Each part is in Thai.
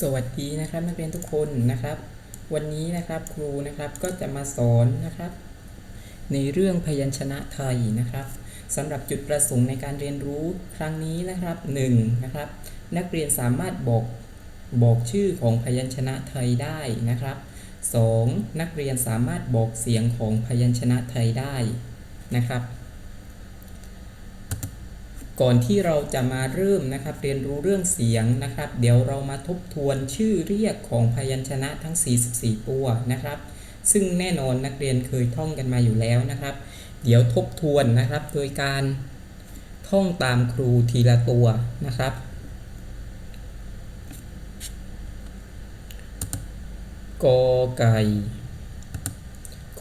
สวัสดีนะครับนักเรียนทุกคนนะครับ วันนี้นะครับครูนะครับก็จะมาสอนนะครับ ในเรื่องพยัญชนะไทยนะครับสำหรับจุดประสงค์ในการเรียนรู้ครั้งนี้นะครับ1นะครับ นักเรียนสามารถบอกบอกชื่อของพยัญชนะไทยได้นะครับ 2. นักเรียนสามารถบอกเสียงของพยัญชนะไทยได้นะครับ ก่อนที่เราจะมาเริ่มนะครับเรียนรู้เรื่องเสียงนะครับ เดี๋ยวเรามาทบทวนชื่อเรียกของพยัญชนะทั้ง 44 ตัวนะครับ ซึ่งแน่นอนนักเรียนเคยท่องกันมาอยู่แล้วนะครับ เดี๋ยวทบทวนนะครับ โดยการท่องตามครูทีละตัวนะครับ กอไก่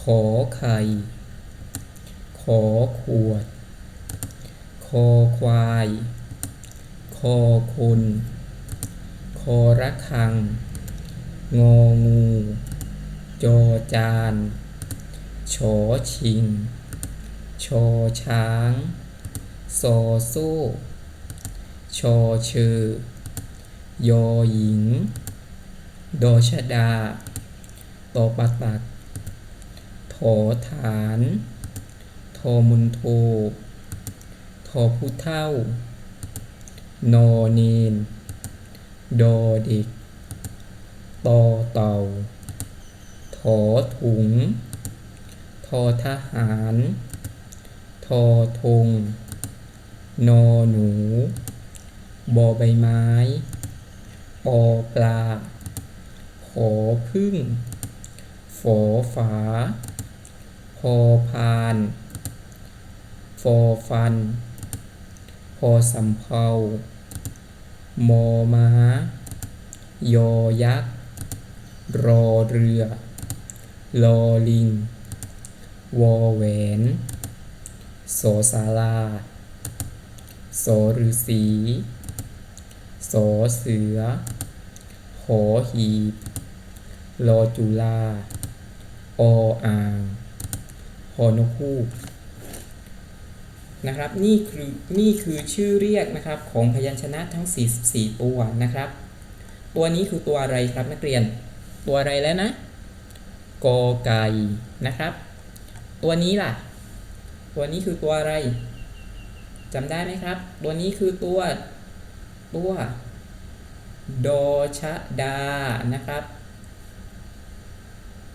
ขอไข่ ขอขวด คอควาย คอคนคอระฆัง งองู จอจานชอชิง ชอช้าง ซอโซ่ ชอเชอยอหญิง ดอชดา ตอปะตัก ถอฐาน ทอมุนโท ทอผู้เท่า นอเนนดอเด็กตอเต่าถอถุง ทอทหาร ทอธง นอหนู บอใบไม้ ปอปลา ขอพึ่ง ฝอฝา พอพาน ฟอฟัน อสำเพามอม้ายอยักษ์ รอเรือ ลอลิง วอแหวน โสศาลาโสฤาษีโสเสือ หอหีบรอจุลา ออ่าง หอนกฮูก นะครับนี่คือนี่คือชื่อเรียกนะครับของพยัญชนะทั้ง 44 ตัวนะครับ ตัวนี้คือตัวอะไรครับนักเรียน ตัวอะไรแล้วนะกอไก่นะครับ ตัวนี้ล่ะ ตัวนี้คือตัวอะไรจำได้ไหมครับ ตัวนี้คือตัวตัวโดชะดานะครับ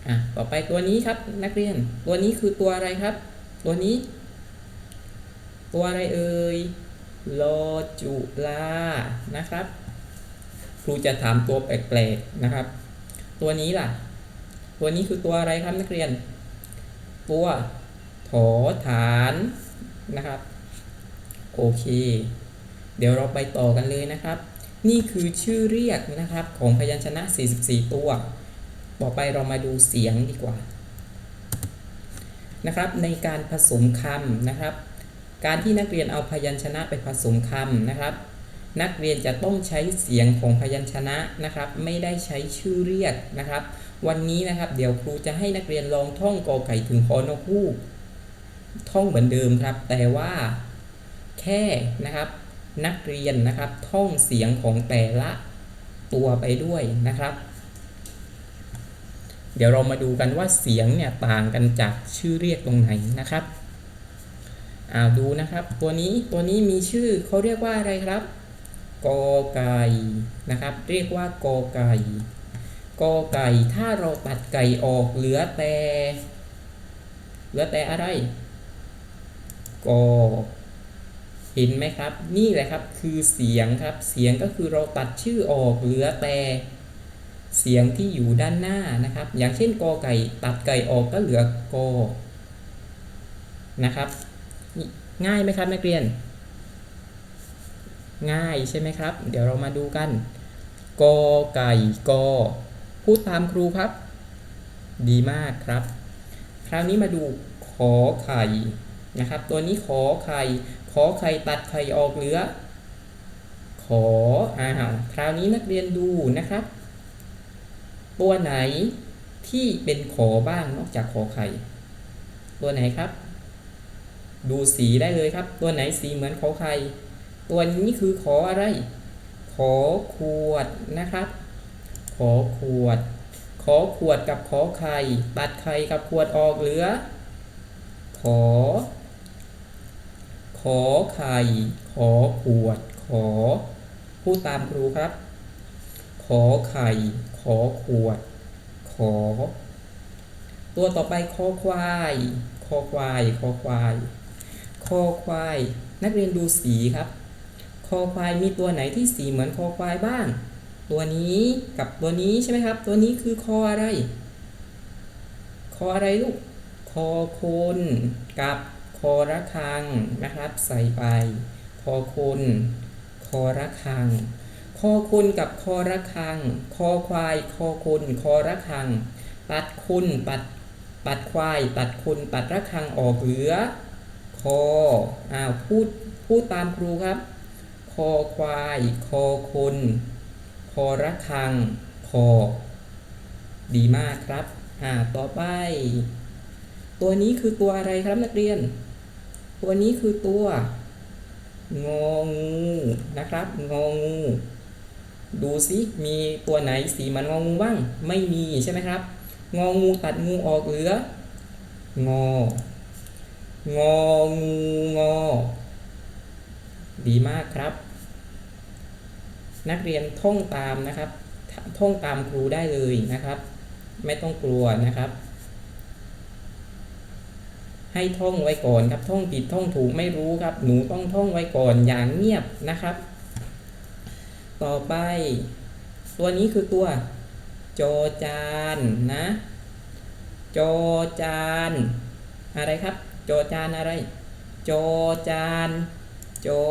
อะต่อไปตัวนี้ครับนักเรียน ตัวนี้คือตัวอะไรครับ ตัวนี้ ตัวอะไรเอ่ยโลจุลานะครับ ครูจะถามตัวแปลกๆนะครับ ตัวนี้ล่ะ ตัวนี้คือตัวอะไรครับนักเรียน ตัวถอฐานนะครับ โอเค เดี๋ยวเราไปต่อกันเลยนะครับ นี่คือชื่อเรียกนะครับของพยัญชนะ 44 ตัว ต่อไปเรามาดูเสียงดีกว่านะครับในการผสมคำนะครับ การที่นักเรียนเอาพยัญชนะไปผสมคำนะครับ นักเรียนจะต้องใช้เสียงของพยัญชนะนะครับ ไม่ได้ใช้ชื่อเรียกนะครับ วันนี้นะครับเดี๋ยวครูจะให้นักเรียนลองท่องกอไก่ถึงฮอนกฮูกท่องเหมือนเดิมครับ แต่ว่าแค่นะครับนักเรียนนะครับท่องเสียงของแต่ละตัวไปด้วยนะครับ เดี๋ยวเรามาดูกันว่าเสียงเนี่ยต่างกันจากชื่อเรียกตรงไหนนะครับ อ่าดูนะครับ ตัวนี้ตัวนี้มีชื่อเขาเรียกว่าอะไรครับกอไก่นะครับ เรียกว่ากอไก่กอไก่ถ้าเราตัดไก่ออกเหลือแต่ เหลือแต่อะไรกอเห็นไหมครับ นี่แหละครับคือเสียงครับ เสียงก็คือเราตัดชื่อออกเหลือแต่เสียงที่อยู่ด้านหน้านะครับ อย่างเช่นกอไก่ ตัดไก่ออกก็เหลือกอนะครับ ง่ายไหมครับนักเรียน ง่ายใช่ไหมครับ เดี๋ยวเรามาดูกันกอไก่กอพูดตามครูครับ ดีมากครับ คราวนี้มาดูขอไข่นะครับ ตัวนี้ขอไข่ขอไข่ตัดไข่ออกเหลือ ขออ้าวคราวนี้นักเรียนดูนะครับ ตัวไหนที่เป็นขอบ้างนอกจากขอไข่ ตัวไหนครับ ดูสีได้เลยครับ ตัวไหนสีเหมือนขอไข่ตัวนี้คือขออะไร ขอขวดนะครับ ขอขวด ขอขวดกับขอไข่ตัดไข่กับขวดออกเหลือ ขอ ขอไข่ ขอขวด ขอพูดตามครูครับ ขอไข่ ขอขวด ขอ ตัวต่อไปคอควาย คอควาย คอควาย คอควาย นักเรียนดูสีครับ คอควายมีตัวไหนที่สีเหมือนคอควายบ้าง ตัวนี้กับตัวนี้ใช่ไหมครับ ตัวนี้คือคออะไร คออะไรลูก คอคนกับคอระฆังนะครับ ใส่ไป คอคนคอระฆัง คอคนกับคอระฆัง คอควาย คอคนคอระฆังตัดคุณตัดตัดควายตัดคุณตัดระฆังออกเหลือ ออ้าวพูดพูดตามครูครับ คอควาย คอคนคอระฆัง คอ ดีมากครับ อ่า ต่อไป ตัวนี้คือตัวอะไรครับนักเรียน ตัวนี้คือตัว งองูนะครับ งองู ดูสิมีตัวไหนสีเหมันงองูบ้าง ไม่มีใช่ไหมครับ งองูตัดงูออกเหลืองอ งองูงอ ดีมากครับ นักเรียนท่องตามนะครับ ท่องตามครูได้เลยนะครับ ไม่ต้องกลัวนะครับ ให้ท่องไว้ก่อนครับ ท่องผิดท่องถูกไม่รู้ครับ หนูต้องท่องไว้ก่อนอย่างเงียบนะครับ ต่อไป ตัวนี้คือตัว จอจานนะ จอจาน อะไรครับ จจานอะไร โจจาน โจอ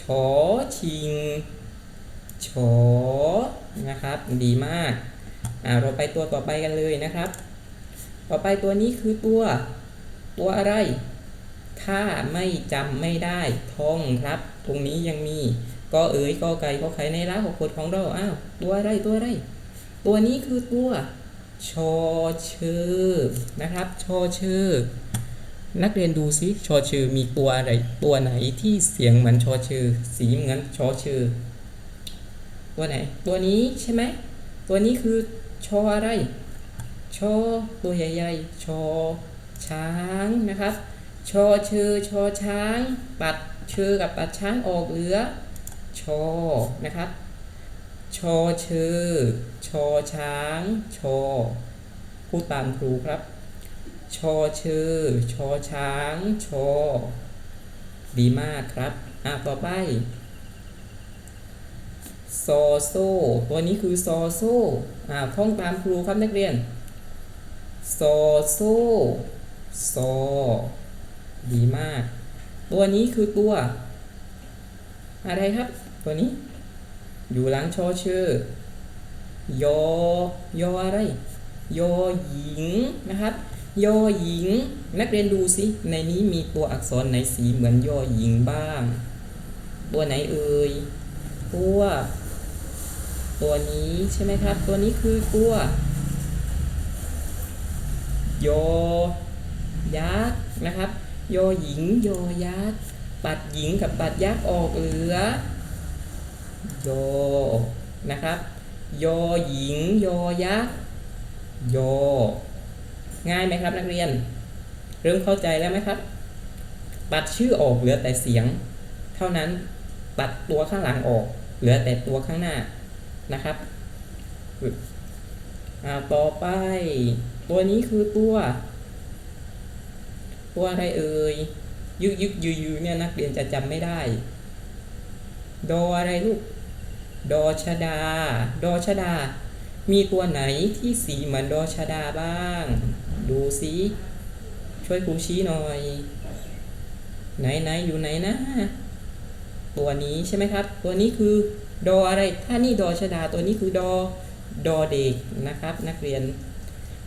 ชอชิงชอนะครับ ดีมาก อ่าเราไปตัวต่อไปกันเลยนะครับ ต่อไปตัวนี้คือตัว ตัวอะไร ถ้าไม่จำไม่ได้ท่องครับ ตรงนี้ยังมีก็เอ๋ยก็ไก่ก็ไข่ในร้าหกขดของเรา อ้าว ตัวอะไร ตัวอะไร ตัวนี้คือตัว ชอเชอนะครับชอเชอนักเรียนดูซิชอเชอมีตัวอะไรตัวไหนที่เสียงเหมือนชอเชอสีเหมือนชอเชอตัวไหน ตัวนี้ใช่ไหมตัวนี้คือชออะไรชอตัวใหญ่ๆชอช้างนะครับชอเชอชอช้าง ปัดเชอกับปัดช้างออกเหลือชอนะครับ ชอเชอชอช้าง ชอ พูดตามครูครับ ชอเชอชอช้าง ชอ ดีมากครับ อะ ต่อไป ซอโซ ตัวนี้คือซอโซ อ่าท่องตามครูครับนักเรียน ซอโซ ซอ ดีมาก ตัวนี้คือตัว อะไรครับ ตัวนี้ อยู่หลังชอเชอยอยออะไรยอหญิงนะครับยอหญิง นักเรียนดูสิในนี้มีตัวอักษรไหนสีเหมือนยอหญิงบ้าง ตัวไหนเอ่ยตัวตัวนี้ใช่ไหมครับ ตัวนี้คือตัวยอยักษ์นะครับ ยอหญิง ยอยักษ์ตัดหญิงกับตัดยักษ์ออกเหลือ ยอนะครับ ยอหญิง ยอยักษ์ยอ ง่ายไหมครับนักเรียน เริ่มเข้าใจแล้วไหมครับ ตัดชื่อออกเหลือแต่เสียง เท่านั้นตัดตัวข้างหลังออก เหลือแต่ตัวข้างหน้านะครับอ่าต่อไป ตัวนี้คือตัว ตัวอะไรเอ่ย ยึกยึกยืยืเนี่ยนักเรียนจะจำไม่ได้ ดออะไรลูก ดอชดา ดอชดา มีตัวไหนที่สีเหมือนดอชดาบ้าง ดูสิช่วยครูชี้หน่อย ไหนไหนอยู่ไหนนะ ตัวนี้ใช่ไหมครับ ตัวนี้คือดออะไร ถ้านี่ดอชดา ตัวนี้คือดอ ดอเด็กนะครับ นักเรียน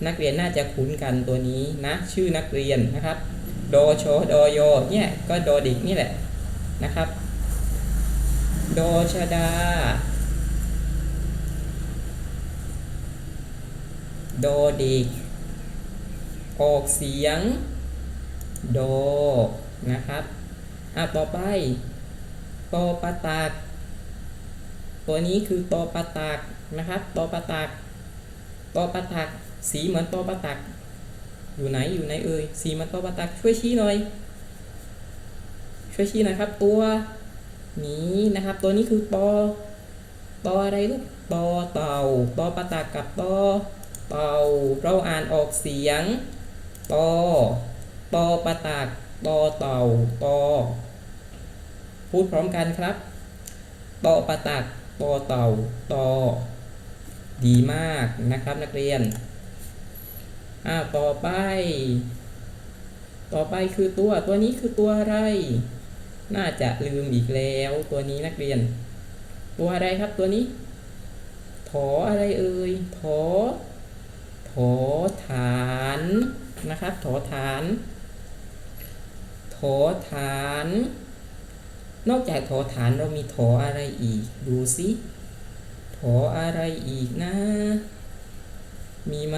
นักเรียนน่าจะคุ้นกันตัวนี้นะ ชื่อนักเรียนนะครับ ดอชอดอยอเนี่ย ก็ดอเด็กนี่แหละนะครับ โดชดา โดด็กออกเสียง โด นะครับ อะ ต่อไปปอปตาก ตัวนี้คือตอปตักนะครับตอปตักตอปตักสีเหมือนตอปตักอยู่ไหน อยู่ไหนเอ่ย สีเหมันตอปตักช่วยชี้หน่อย ช่วยชี้หน่อยครับ ตัว นี้นะครับ ตัวนี้คือตอตออะไรลูกตอเต่าตอปะตักกับตอเต่าเราอ่านออกเสียงตอตอปะตักตอเต่าตอพูดพร้อมกันครับตอปะตักตอเต่าตอดีมากนะครับนักเรียนอ่าต่อไป ต่อไปคือตัวตัวนี้คือตัวอะไร น่าจะลืมอีกแล้วตัวนี้นักเรียน ตัวอะไรครับตัวนี้ ถออะไรเอ่ย ถอ ถอฐานนะครับ ถอฐาน ถอฐาน นอกจากถอฐานเรามีถออะไรอีก ดูสิถออะไรอีกนะ มีไหม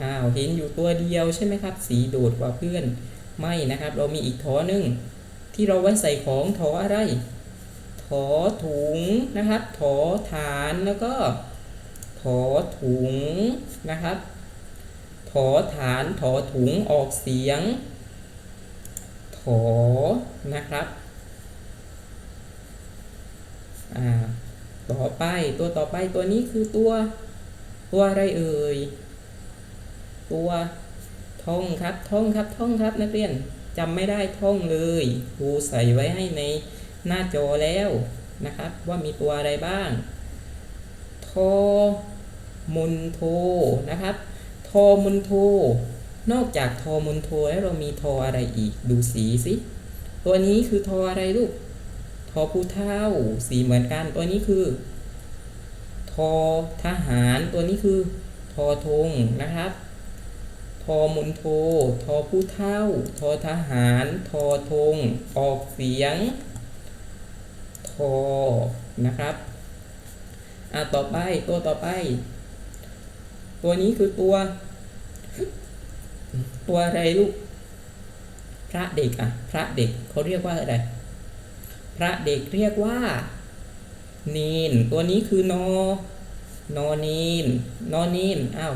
อ้าว เห็นอยู่ตัวเดียวใช่ไหมครับ สีโดดกว่าเพื่อน ไม่นะครับ เรามีอีกถอหนึ่ง ที่เราไว้ใส่ของถออะไร ถอถุงนะครับถอฐานแล้วก็ถอถุงนะครับถอฐานถอถุงออกเสียงถอนะครับอ่าต่อไปตัวต่อไปตัวนี้คือตัว ตัวอะไรเอ่ย ตัวท่องครับท่องครับท่องครับนักเรียน จำไม่ได้ท่องเลยครูใส่ไว้ให้ในหน้าจอแล้วนะครับ ว่ามีตัวอะไรบ้างทอมุนโทนะครับทอมุนโทนอกจากทอมุนโทแล้วเรามีทออะไรอีกดูสีสิตัวนี้คือทออะไรลูกทอผู้เท่าสีเหมือนกันตัวนี้คือทอทหารตัวนี้คือทอธงนะครับ ทอมุนโท ทอผู้เท่า ทอทหาร ทอธง ออกเสียง ทอ นะครับอะต่อไปตัวต่อไป ตัวนี้คือตัว ตัวอะไรลูก พระเด็กอะ พระเด็กเขาเรียกว่าอะไร พระเด็กเรียกว่านีนตัวนี้คือนอนอนีนนอนีนอ้าว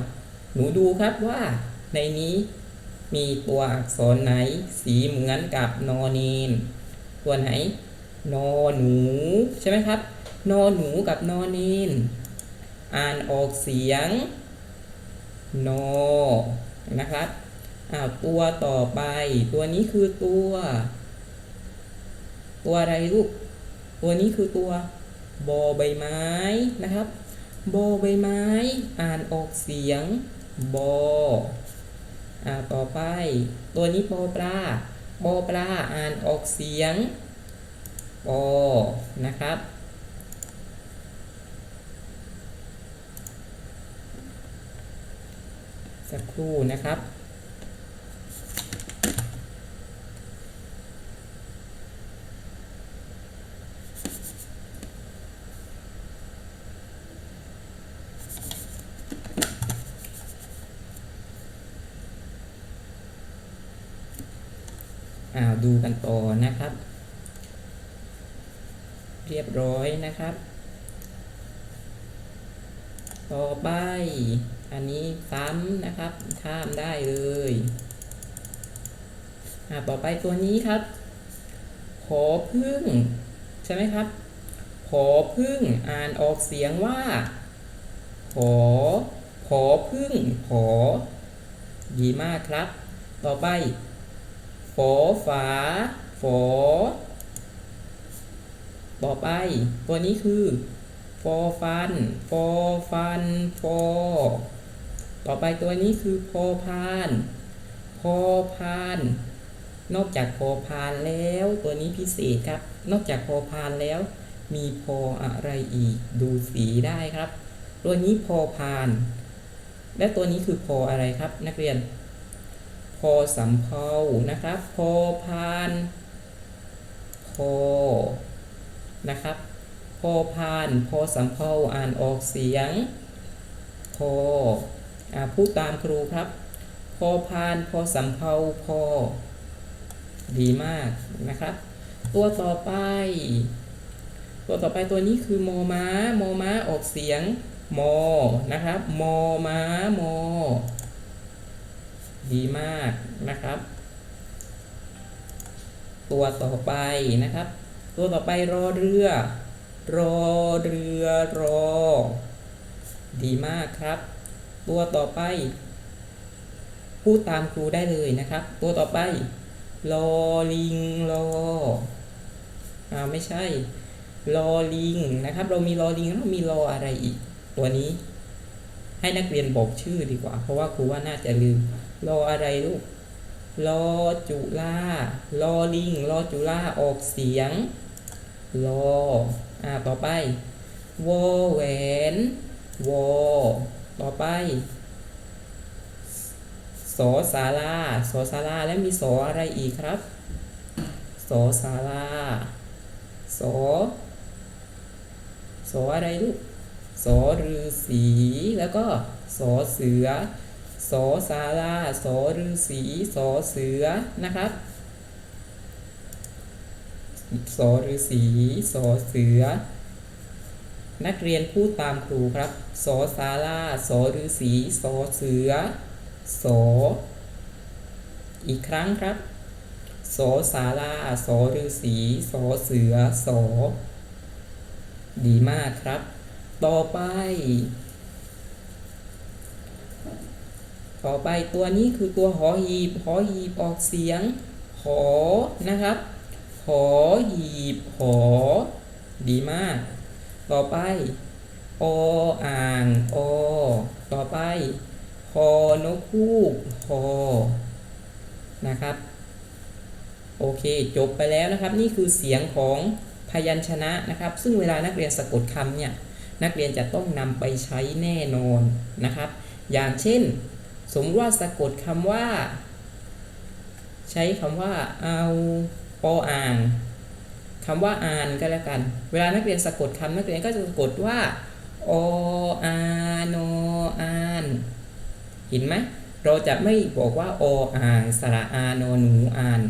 หนูดูครับว่า ในนี้มีตัวอักษรไหน สีเหมือนกับนอนีนตัวไหน นอหนู ใช่ไหมครับ นอหนูกับนอนีนอ่านออกเสียง นอ นะครับอ้าวตัวต่อไป ตัวนี้คือตัว ตัวอะไรลูก ตัวนี้คือตัว บอใบไม้นะครับ บอใบไม้ อ่านออกเสียง บอ ต่อไป ตัวนี้ปอปลาปอปลาอ่านออกเสียงปอนะครับสักครู่นะครับ อ่าดูกันต่อนะครับ เรียบร้อยนะครับ ต่อไป อันนี้ซ้ำนะครับ ข้ามได้เลยอ่าต่อไปตัวนี้ครับผอพึ่ง ใช่ไหมครับผอพึ่งอ่านออกเสียงว่าผอผอพึ่งผอดีมากครับ ต่อไป ฝอฝาฝอต่อไป ตัวนี้คือฟอฟันฟอฟันฟอต่อไปตัวนี้คือพอพานพอพานนอกจากพอพานแล้วตัวนี้พิเศษครับ นอกจากพอพานแล้ว มีพออะไรอีกดูสีได้ครับ ตัวนี้พอพาน และตัวนี้คือพออะไรครับ นักเรียน พอสำเพานะครับพอพานพอนะครับพอพานพอสำเพาอ่านออกเสียงพออ่าพูดตามครูครับ พอพานพอสำเพาพอ ดีมากนะครับ ตัวต่อไป ตัวต่อไปตัวนี้คือโมม้ามม้าออกเสียงมอนะครับมอม้ามอ ดีมากนะครับ ตัวต่อไปนะครับ ตัวต่อไปรอเรือ รอเรือรอ ดีมากครับ ตัวต่อไป พูดตามครูได้เลยนะครับ ตัวต่อไปรอลิงรออ่าไม่ใช่รอลิงนะครับ เรามีรอลิงแล้วเรามีรออะไรอีก ตัวนี้ ให้นักเรียนบอกชื่อดีกว่า เพราะว่าครูว่าน่าจะลืม รออะไรลูกรอจุลารอลิงรอจุลาออกเสียงรออ่าต่อไปวอแหวนวอต่อไปสอสาราสอสาราแล้วมีสออะไรอีกครับสอสาราสอสออะไรลูกสอฤาษีแล้วก็สอเสือ สอสาราสอฤาษีสอเสือนะครับสอฤาษีสอเสือ นักเรียนพูดตามครูครับสอสาราสอฤาษีสอเสือสออีกครั้งครับสอสาราสอฤาษีสอเสือสอดีมากครับ ต่อไป ต่อไปตัวนี้คือตัวหอหีบ หอหีบออกเสียง หอ นะครับ หอหีบ หอ ดีมาก ต่อไป ออ่าง อ ต่อไปฮอนกคูกฮอนะครับ โอเค จบไปแล้วนะครับ นี่คือเสียงของพยัญชนะนะครับ ซึ่งเวลานักเรียนสะกดคำเนี่ย นักเรียนจะต้องนำไปใช้แน่นอนนะครับ อย่างเช่น สมมติว่าสะกดคำว่า ใช้คำว่าเอาปออ่างคำว่าอ่านก็แล้วกัน เวลานักเรียนสะกดคำนักเรียนก็จะสะกดว่าโออานออานเห็นไหมเราจะไม่บอกว่าโออ่างสระอานอหนูอ่าน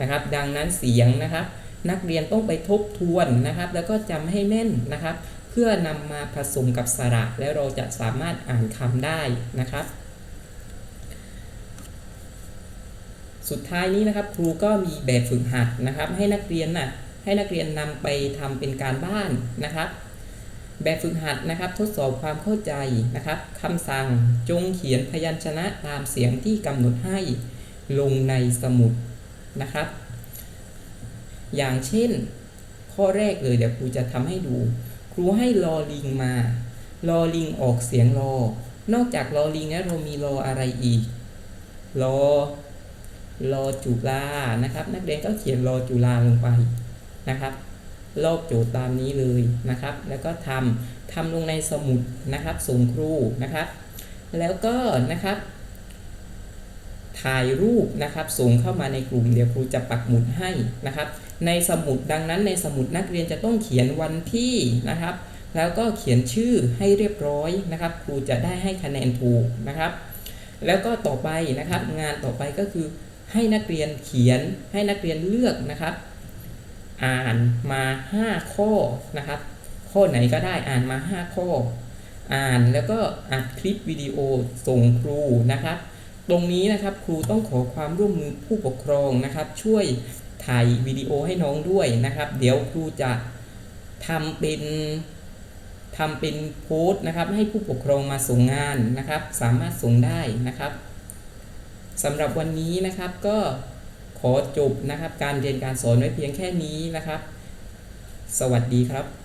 นะครับ ดังนั้นเสียงนะครับ นักเรียนต้องไปทบทวนนะครับ แล้วก็จำให้แม่นนะครับ เพื่อนำมาผสมกับสระแล้วเราจะสามารถอ่านคำได้นะครับ สุดท้ายนี้นะครับครูก็มีแบบฝึกหัดนะครับ ให้นักเรียนน่ะให้นักเรียนนำไปทำเป็นการบ้านนะครับ แบบฝึกหัดนะครับ ทดสอบความเข้าใจนะครับคำสั่งจงเขียนพยัญชนะตามเสียงที่กำหนดให้ลงในสมุดนะครับ อย่างเช่น ข้อแรกเลยเดี๋ยวครูจะทำให้ดู ครูให้ลอลิงมา ลอลิงออกเสียงรอนอกจากลอลิงแล้วเรามีรออะไรอีกรอ รอจุฬานะครับ นักเรียนก็เขียนรอจุฬาลงไปนะครับลอกโจทย์ตามนี้เลยนะครับ แล้วก็ทำทำลงในสมุดนะครับส่งครูนะครับ แล้วก็นะครับ ถ่ายรูปนะครับส่งเข้ามาในกลุ่มเดี๋ยวครูจะปักหมุดให้นะครับ ในสมุดดังนั้นในสมุดนักเรียนจะต้องเขียนวันที่นะครับ แล้วก็เขียนชื่อให้เรียบร้อยนะครับ ครูจะได้ให้คะแนนถูกนะครับ แล้วก็ต่อไปนะครับ งานต่อไปก็คือ ให้นักเรียนเขียนให้นักเรียนเลือกนะครับ อ่านมา 5 ข้อนะครับ ข้อไหนก็ได้อ่านมา 5 ข้อ อ่านแล้วก็อัดคลิปวิดีโอส่งครูนะครับ ตรงนี้นะครับครูต้องขอความร่วมมือผู้ปกครองนะครับ ช่วยถ่ายวิดีโอให้น้องด้วยนะครับ เดี๋ยวครูจะทำเป็นทำเป็นโพสต์นะครับ ให้ผู้ปกครองมาส่งงานนะครับ สามารถส่งได้นะครับ สำหรับวันนี้นะครับก็ขอจบนะครับ การเรียนการสอนไว้เพียงแค่นี้นะครับ สวัสดีครับ